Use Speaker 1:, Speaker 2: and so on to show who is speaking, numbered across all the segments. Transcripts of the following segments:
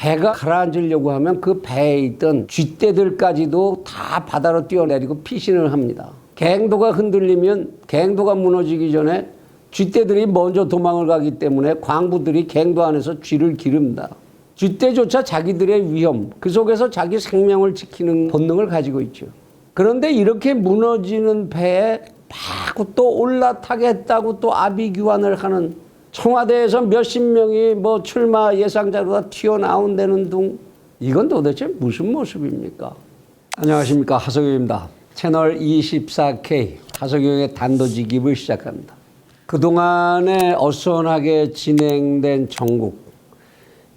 Speaker 1: 배가 가라앉으려고 하면 그 배에 있던 쥐떼들까지도 다 바다로 뛰어내리고 피신을 합니다. 갱도가 흔들리면 갱도가 무너지기 전에 쥐떼들이 먼저 도망을 가기 때문에 광부들이 갱도 안에서 쥐를 기릅니다. 쥐떼조차 자기들의 위험, 그 속에서 자기 생명을 지키는 본능을 가지고 있죠. 그런데 이렇게 무너지는 배에 마구 또 올라타겠다고 또 아비규환을 하는 청와대에서 몇십 명이 뭐 출마 예상자로 다 튀어나온다는 둥 이건 도대체 무슨 모습입니까? 안녕하십니까 하석영입니다. 채널 24K 하석영의 단도직입을 시작합니다. 그동안에 어수선하게 진행된 전국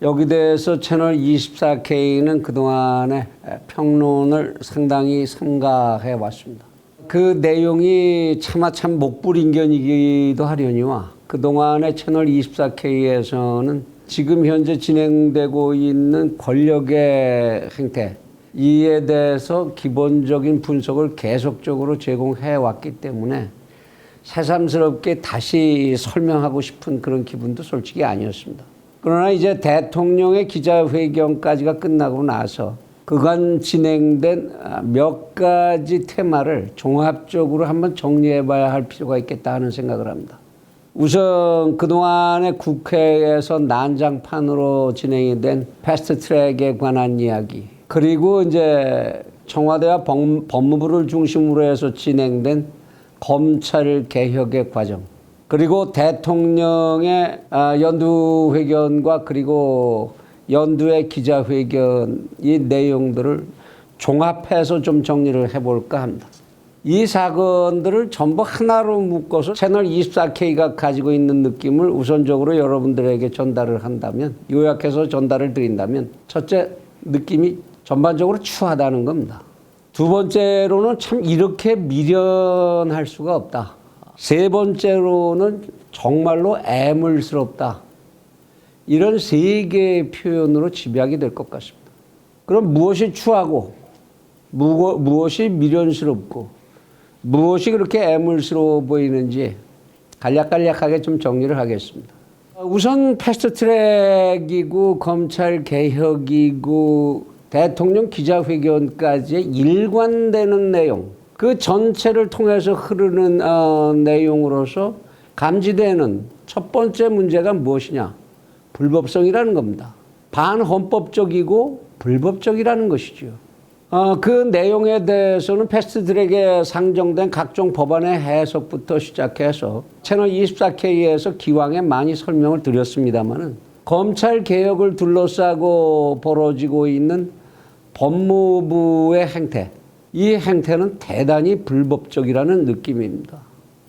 Speaker 1: 여기 대해서 채널 24K는 그동안에 평론을 상당히 삼가해 왔습니다. 그 내용이 차마 참 목불인견이기도 하려니와 그동안에 채널 24K에서는 지금 현재 진행되고 있는 권력의 행태 이에 대해서 기본적인 분석을 계속적으로 제공해 왔기 때문에 새삼스럽게 다시 설명하고 싶은 그런 기분도 솔직히 아니었습니다. 그러나 이제 대통령의 기자회견까지가 끝나고 나서 그간 진행된 몇 가지 테마를 종합적으로 한번 정리해 봐야 할 필요가 있겠다 하는 생각을 합니다. 우선 그동안에 국회에서 난장판으로 진행이 된 패스트 트랙에 관한 이야기 그리고 이제 청와대와 법- 법무부를 중심으로 해서 진행된 검찰 개혁의 과정 그리고 대통령의 아, 연두 회견과 그리고 연두의 기자회견 이 내용들을 종합해서 좀 정리를 해볼까 합니다. 이 사건들을 전부 하나로 묶어서 채널 24K가 가지고 있는 느낌을 우선적으로 여러분들에게 전달을 한다면 요약해서 전달을 드린다면 첫째 느낌이 전반적으로 추하다는 겁니다. 두 번째로는 참 이렇게 미련할 수가 없다. 세 번째로는 정말로 애물스럽다. 이런 세 개의 표현으로 집약이 될 것 같습니다. 그럼 무엇이 추하고 무엇이 미련스럽고 무엇이 그렇게 애물스러워 보이는지 간략간략하게 좀 정리를 하겠습니다. 우선 패스트트랙이고 검찰 개혁이고 대통령 기자회견까지의 일관되는 내용 그 전체를 통해서 흐르는 어, 내용으로서 감지되는 첫 번째 문제가 무엇이냐 불법성이라는 겁니다. 반헌법적이고 불법적이라는 것이죠. 어, 그 내용에 대해서는 패스트트랙에 상정된 각종 법안의 해석부터 시작해서 채널 24K에서 기왕에 많이 설명을 드렸습니다마는 검찰 개혁을 둘러싸고 벌어지고 있는 법무부의 행태, 이 행태는 대단히 불법적이라는 느낌입니다.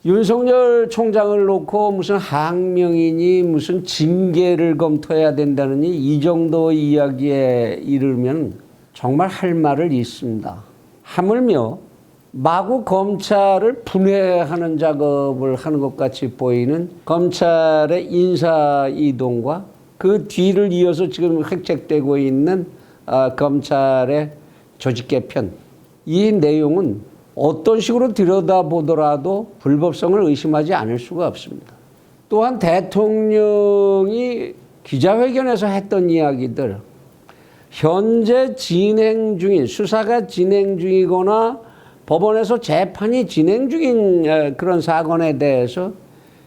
Speaker 1: 윤석열 총장을 놓고 무슨 항명이니 무슨 징계를 검토해야 된다느니 이 정도 이야기에 이르면 정말 할 말을 있습니다. 하물며 마구 검찰을 분해하는 작업을 하는 것 같이 보이는 검찰의 인사 이동과 그 뒤를 이어서 지금 획책되고 있는 아, 검찰의 조직 개편 이 내용은 어떤 식으로 들여다보더라도 불법성을 의심하지 않을 수가 없습니다. 또한 대통령이 기자회견에서 했던 이야기들 현재 진행 중인 수사가 진행 중이거나 법원에서 재판이 진행 중인 에, 그런 사건에 대해서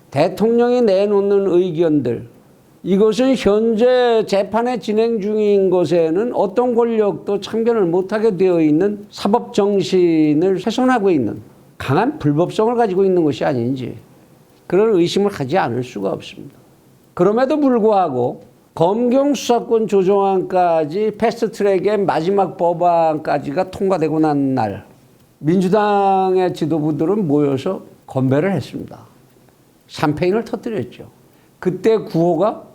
Speaker 1: 대통령이 내놓는 의견들 이것은 현재 재판에 진행 중인 것에는 어떤 권력도 참견을 못하게 되어 있는 사법 정신을 훼손하고 있는 강한 불법성을 가지고 있는 것이 아닌지 그런 의심을 하지 않을 수가 없습니다. 그럼에도 불구하고 검경 수사권 조정안까지 패스트트랙의 마지막 법안까지가 통과되고 난 날 민주당의 지도부들은 모여서 건배를 했습니다. 샴페인을 터뜨렸죠. 그때 구호가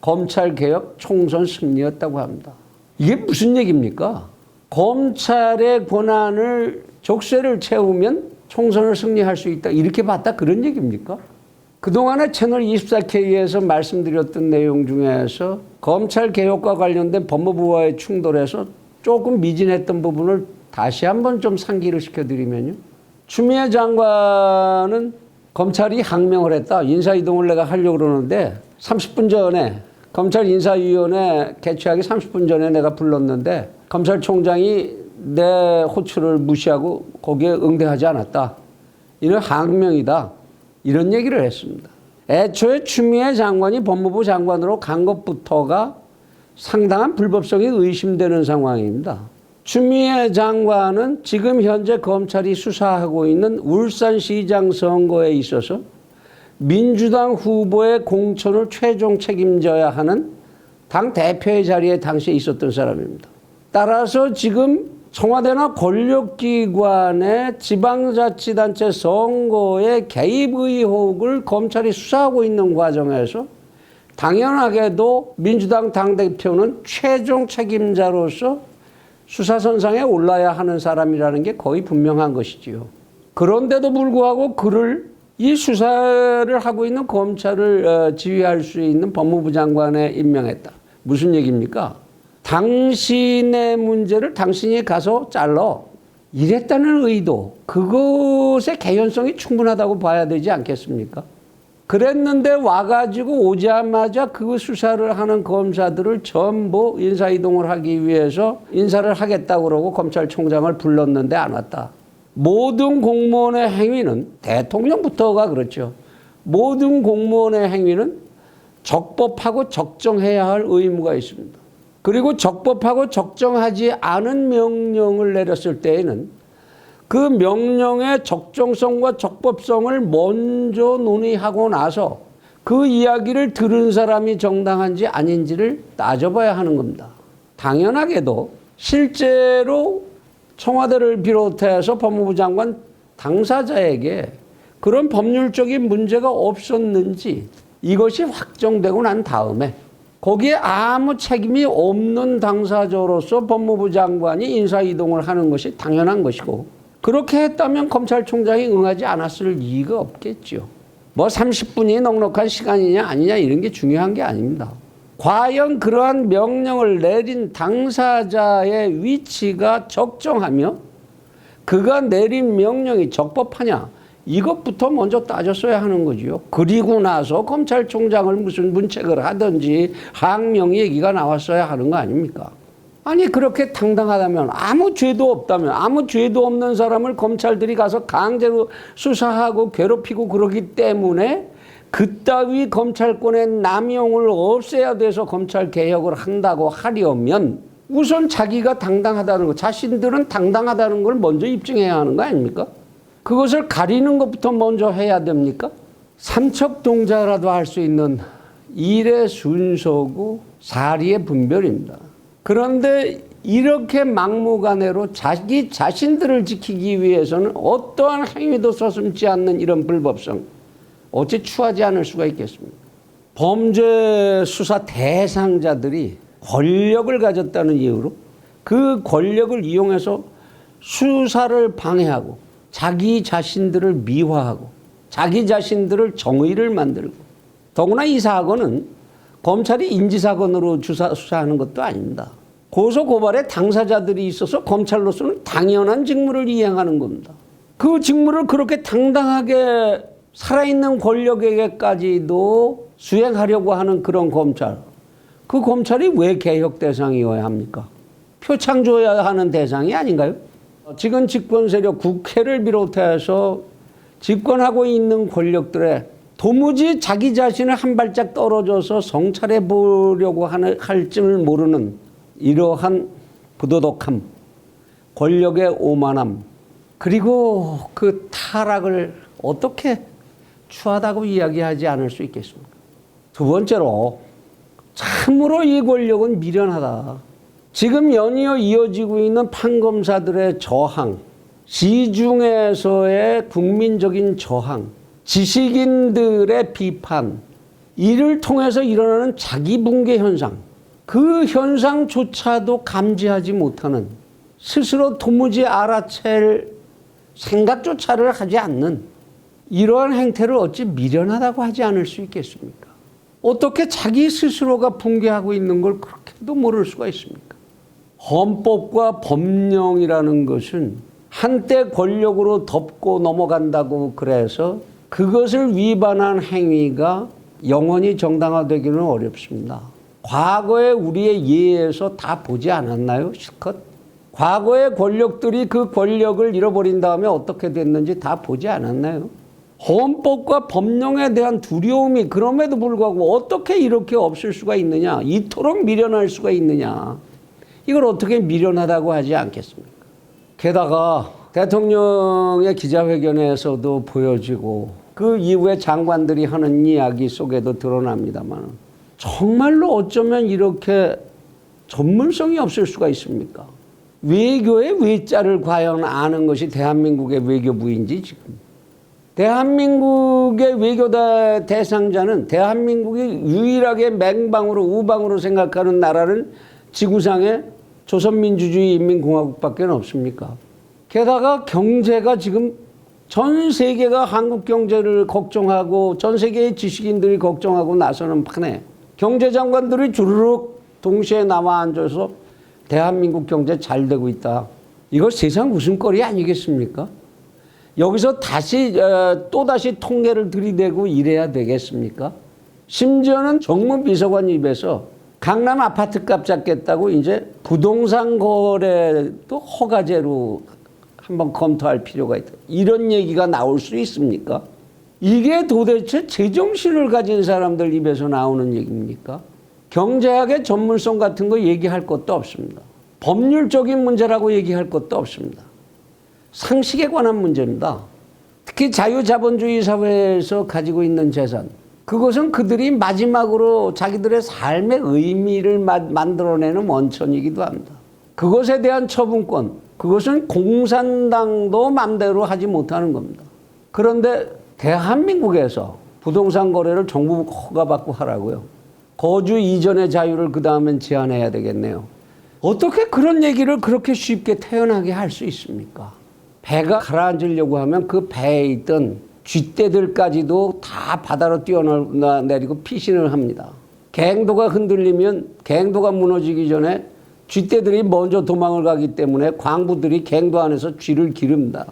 Speaker 1: 검찰 개혁 총선 승리였다고 합니다. 이게 무슨 얘기입니까? 검찰의 권한을 족쇄를 채우면 총선을 승리할 수 있다. 이렇게 봤다 그런 얘기입니까? 그동안에 채널 24K에서 말씀드렸던 내용 중에서 검찰 개혁과 관련된 법무부와의 충돌에서 조금 미진했던 부분을 다시 한번 좀 상기를 시켜드리면요. 추미애 장관은 검찰이 항명을 했다. 인사이동을 내가 하려고 그러는데 30분 전에 검찰 인사위원회 개최하기 30분 전에 내가 불렀는데 검찰총장이 내 호출을 무시하고 거기에 응대하지 않았다. 이는 항명이다. 이런 얘기를 했습니다. 애초에 추미애 장관이 법무부 장관으로 간 것부터가 상당한 불법성이 의심되는 상황입니다. 추미애 장관은 지금 현재 검찰이 수사하고 있는 울산시장 선거에 있어서 민주당 후보의 공천을 최종 책임져야 하는 당 대표의 자리에 당시에 있었던 사람입니다. 따라서 지금 청와대나 권력기관의 지방자치단체 선거에 개입 의혹을 검찰이 수사하고 있는 과정에서 당연하게도 민주당 당대표는 최종 책임자로서 수사선상에 올라야 하는 사람이라는 게 거의 분명한 것이지요. 그런데도 불구하고 그를 이 수사를 하고 있는 검찰을 어, 지휘할 수 있는 법무부 장관에 임명했다. 무슨 얘기입니까? 당신의 문제를 당신이 가서 잘러. 이랬다는 의도, 그것의 개연성이 충분하다고 봐야 되지 않겠습니까? 그랬는데 와가지고 오자마자 그 수사를 하는 검사들을 전부 인사이동을 하기 위해서 인사를 하겠다고 그러고 검찰총장을 불렀는데 안 왔다. 모든 공무원의 행위는 대통령부터가 그렇죠. 모든 공무원의 행위는 적법하고 적정해야 할 의무가 있습니다. 그리고 적법하고 적정하지 않은 명령을 내렸을 때에는 그 명령의 적정성과 적법성을 먼저 논의하고 나서 그 이야기를 들은 사람이 정당한지 아닌지를 따져봐야 하는 겁니다. 당연하게도 실제로 청와대를 비롯해서 법무부 장관 당사자에게 그런 법률적인 문제가 없었는지 이것이 확정되고 난 다음에 거기에 아무 책임이 없는 당사자로서 법무부 장관이 인사이동을 하는 것이 당연한 것이고 그렇게 했다면 검찰총장이 응하지 않았을 이유가 없겠죠. 뭐 30분이 넉넉한 시간이냐 아니냐 이런 게 중요한 게 아닙니다. 과연 그러한 명령을 내린 당사자의 위치가 적정하며 그가 내린 명령이 적법하냐 이것부터 먼저 따졌어야 하는 거지요. 그리고 나서 검찰총장을 무슨 문책을 하든지 항명 얘기가 나왔어야 하는 거 아닙니까? 아니 그렇게 당당하다면 아무 죄도 없다면 아무 죄도 없는 사람을 검찰들이 가서 강제로 수사하고 괴롭히고 그러기 때문에 그따위 검찰권의 남용을 없애야 돼서 검찰 개혁을 한다고 하려면 우선 자기가 당당하다는 거 자신들은 당당하다는 걸 먼저 입증해야 하는 거 아닙니까? 그것을 가리는 것부터 먼저 해야 됩니까? 삼척동자라도 할 수 있는 일의 순서고 사리의 분별입니다. 그런데 이렇게 막무가내로 자기 자신들을 지키기 위해서는 어떠한 행위도 서슴지 않는 이런 불법성 어찌 추하지 않을 수가 있겠습니까? 범죄 수사 대상자들이 권력을 가졌다는 이유로 그 권력을 이용해서 수사를 방해하고 자기 자신들을 미화하고 자기 자신들을 정의를 만들고 더구나 이 사건은 검찰이 인지사건으로 주사, 수사하는 것도 아닙니다. 고소 고발에 당사자들이 있어서 검찰로서는 당연한 직무를 이행하는 겁니다. 그 직무를 그렇게 당당하게 살아있는 권력에게까지도 수행하려고 하는 그런 검찰. 그 검찰이 왜 개혁 대상이어야 합니까? 표창 줘야 하는 대상이 아닌가요? 지금 집권 세력 국회를 비롯해서 집권하고 있는 권력들의 도무지 자기 자신을 한 발짝 떨어져서 성찰해 보려고 하는 할줄 모르는 이러한 부도덕함, 권력의 오만함, 그리고 그 타락을 어떻게 추하다고 이야기하지 않을 수 있겠습니까? 두 번째로 참으로 이 권력은 미련하다. 지금 연이어 이어지고 있는 판검사들의 저항, 시중에서의 국민적인 저항, 지식인들의 비판, 이를 통해서 일어나는 자기 붕괴 현상, 그 현상조차도 감지하지 못하는 스스로 도무지 알아챌 생각조차를 하지 않는 이러한 행태를 어찌 미련하다고 하지 않을 수 있겠습니까? 어떻게 자기 스스로가 붕괴하고 있는 걸 그렇게도 모를 수가 있습니까? 헌법과 법령이라는 것은 한때 권력으로 덮고 넘어간다고 그래서 그것을 위반한 행위가 영원히 정당화되기는 어렵습니다. 과거에 우리의 예에서 다 보지 않았나요? 실컷? 과거의 권력들이 그 권력을 잃어버린 다음에 어떻게 됐는지 다 보지 않았나요? 헌법과 법령에 대한 두려움이 그럼에도 불구하고 어떻게 이렇게 없을 수가 있느냐? 이토록 미련할 수가 있느냐? 이걸 어떻게 미련하다고 하지 않겠습니까? 게다가 대통령의 기자회견에서도 보여지고 그 이후에 장관들이 하는 이야기 속에도 드러납니다만 정말로 어쩌면 이렇게 전문성이 없을 수가 있습니까? 외교의 외자를 과연 아는 것이 대한민국의 외교부인지 지금. 대한민국의 외교 대- 대상자는 대한민국이 유일하게 맹방으로 우방으로 생각하는 나라는 지구상에 조선민주주의 인민공화국밖에 없습니까? 게다가 경제가 지금 전 세계가 한국 경제를 걱정하고 전 세계의 지식인들이 걱정하고 나서는 판에 경제장관들이 주르륵 동시에 남아 앉아서 대한민국 경제 잘 되고 있다. 이거 세상 웃음거리 아니겠습니까? 여기서 다시 어, 또 다시 통계를 들이대고 이래야 되겠습니까? 심지어는 정무 비서관 입에서 강남 아파트 값 잡겠다고 이제 부동산 거래도 허가제로 한번 검토할 필요가 있다. 이런 얘기가 나올 수 있습니까? 이게 도대체 제정신을 가진 사람들 입에서 나오는 얘기입니까? 경제학의 전문성 같은 거 얘기할 것도 없습니다. 법률적인 문제라고 얘기할 것도 없습니다. 상식에 관한 문제입니다. 특히 자유자본주의 사회에서 가지고 있는 재산. 그것은 그들이 마지막으로 자기들의 삶의 의미를 마- 만들어내는 원천이기도 합니다. 그것에 대한 처분권, 그것은 공산당도 맘대로 하지 못하는 겁니다. 그런데 대한민국에서 부동산 거래를 정부 허가받고 하라고요. 거주 이전의 자유를 그 다음엔 제한해야 되겠네요. 어떻게 그런 얘기를 그렇게 쉽게 태어나게 할 수 있습니까? 배가 가라앉으려고 하면 그 배에 있던 쥐떼들까지도 다 바다로 뛰어내리고 피신을 합니다. 갱도가 흔들리면 갱도가 무너지기 전에 쥐떼들이 먼저 도망을 가기 때문에 광부들이 갱도 안에서 쥐를 기릅니다.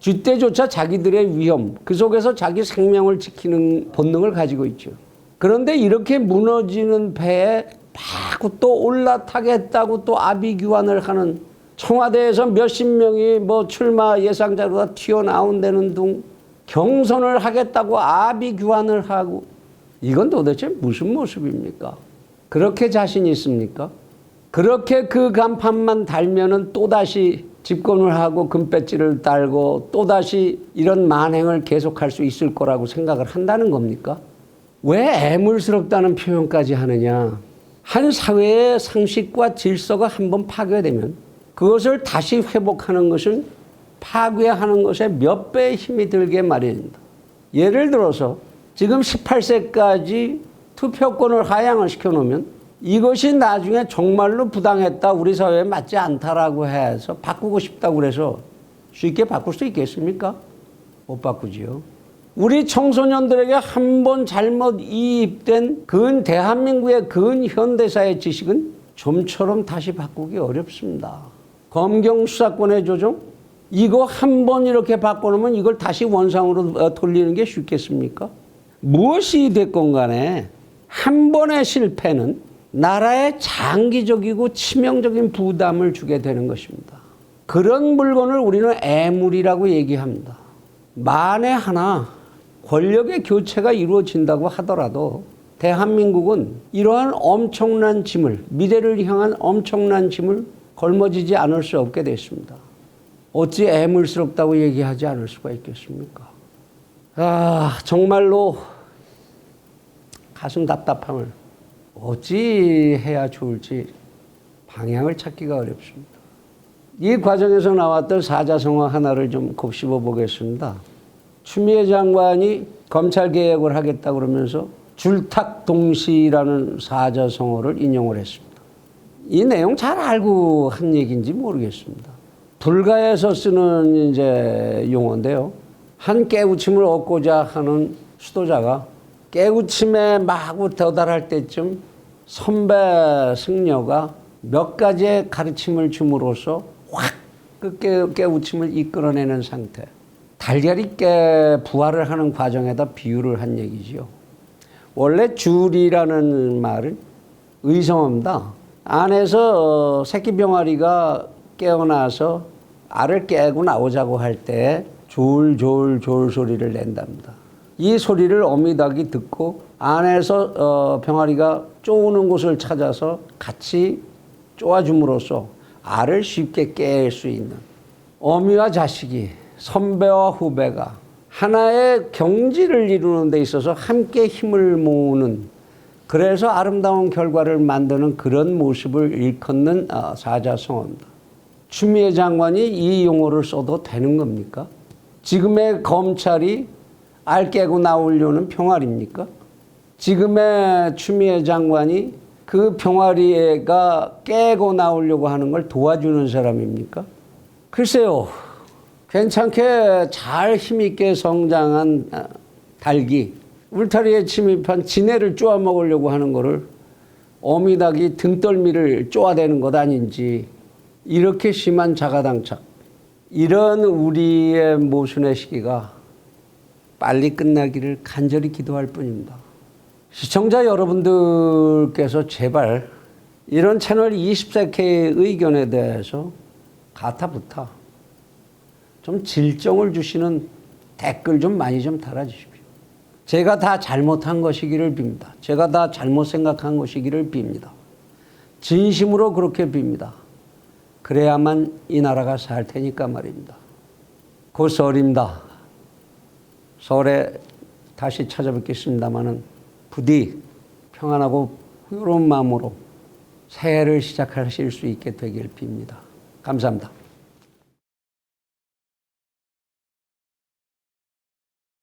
Speaker 1: 쥐떼조차 자기들의 위험, 그 속에서 자기 생명을 지키는 본능을 가지고 있죠. 그런데 이렇게 무너지는 배에 마구 또 올라타겠다고 또 아비규환을 하는 청와대에서 몇십 명이 뭐 출마 예상자로 다 튀어나온다는 둥 경선을 하겠다고 아비규환을 하고 이건 도대체 무슨 모습입니까? 그렇게 자신 있습니까? 그렇게 그 간판만 달면은 또다시 집권을 하고 금배지를 달고 또다시 이런 만행을 계속할 수 있을 거라고 생각을 한다는 겁니까? 왜 애물스럽다는 표현까지 하느냐? 한 사회의 상식과 질서가 한번 파괴되면 그것을 다시 회복하는 것은 파괴하는 것에 몇 배의 힘이 들게 마련입니다. 예를 들어서 지금 18세까지 투표권을 하향을 시켜놓으면 이것이 나중에 정말로 부당했다, 우리 사회에 맞지 않다라고 해서 바꾸고 싶다고 그래서 쉽게 바꿀 수 있겠습니까? 못 바꾸지요. 우리 청소년들에게 한 번 잘못 이입된 근 대한민국의 근 현대사의 지식은 좀처럼 다시 바꾸기 어렵습니다. 검경 수사권의 조정 이거 한 번 이렇게 바꿔놓으면 이걸 다시 원상으로 어, 돌리는 게 쉽겠습니까? 무엇이 됐건 간에 한 번의 실패는 나라에 장기적이고 치명적인 부담을 주게 되는 것입니다. 그런 물건을 우리는 애물이라고 얘기합니다. 만에 하나 권력의 교체가 이루어진다고 하더라도 대한민국은 이러한 엄청난 짐을, 미래를 향한 엄청난 짐을 걸머지지 않을 수 없게 됐습니다. 어찌 애물스럽다고 얘기하지 않을 수가 있겠습니까? 아, 정말로 가슴 답답함을 어찌 해야 좋을지 방향을 찾기가 어렵습니다. 이 과정에서 나왔던 사자성어 하나를 좀 곱씹어 보겠습니다. 추미애 장관이 검찰 개혁을 하겠다 그러면서 줄탁 동시라는 사자성어를 인용을 했습니다. 이 내용 잘 알고 한 얘기인지 모르겠습니다. 불가에서 쓰는 이제 용어인데요. 한 깨우침을 얻고자 하는 수도자가 깨우침에 마구 도달할 때쯤 선배 승려가 몇 가지의 가르침을 줌으로써 확 그 깨우침을 이끌어내는 상태. 달걀이 깨 부활을 하는 과정에다 비유를 한 얘기지요. 원래 줄이라는 말은 의성합니다. 안에서 새끼 병아리가 깨어나서 알을 깨고 나오자고 할 때 졸졸졸 소리를 낸답니다. 이 소리를 어미닭이 듣고 안에서 어, 병아리가 쪼는 곳을 찾아서 같이 쪼아줌으로써 알을 쉽게 깰 수 있는 어미와 자식이 선배와 후배가 하나의 경지를 이루는 데 있어서 함께 힘을 모으는 그래서 아름다운 결과를 만드는 그런 모습을 일컫는 어, 사자성어입니다. 추미애 장관이 이 용어를 써도 되는 겁니까? 지금의 검찰이 알 깨고 나오려는 평화리입니까? 지금의 추미애 장관이 그 평화리가 깨고 나오려고 하는 걸 도와주는 사람입니까? 글쎄요. 괜찮게 잘 힘있게 성장한 아, 닭이 울타리에 침입한 지네를 쪼아 먹으려고 하는 거를 어미닭이 등떨미를 쪼아대는 것 아닌지 이렇게 심한 자가당착 이런 우리의 모순의 시기가 빨리 끝나기를 간절히 기도할 뿐입니다. 시청자 여러분들께서 제발 이런 채널 20세K의 의견에 대해서 가타부타 좀 질정을 주시는 댓글 좀 많이 좀 달아주십시오. 제가 다 잘못한 것이기를 빕니다. 제가 다 잘못 생각한 것이기를 빕니다. 진심으로 그렇게 빕니다. 그래야만 이 나라가 살 테니까 말입니다. 곧 설입니다. 설에 다시 찾아뵙겠습니다마는 부디 평안하고 풍요로운 마음으로 새해를 시작하실 수 있게 되길 빕니다. 감사합니다.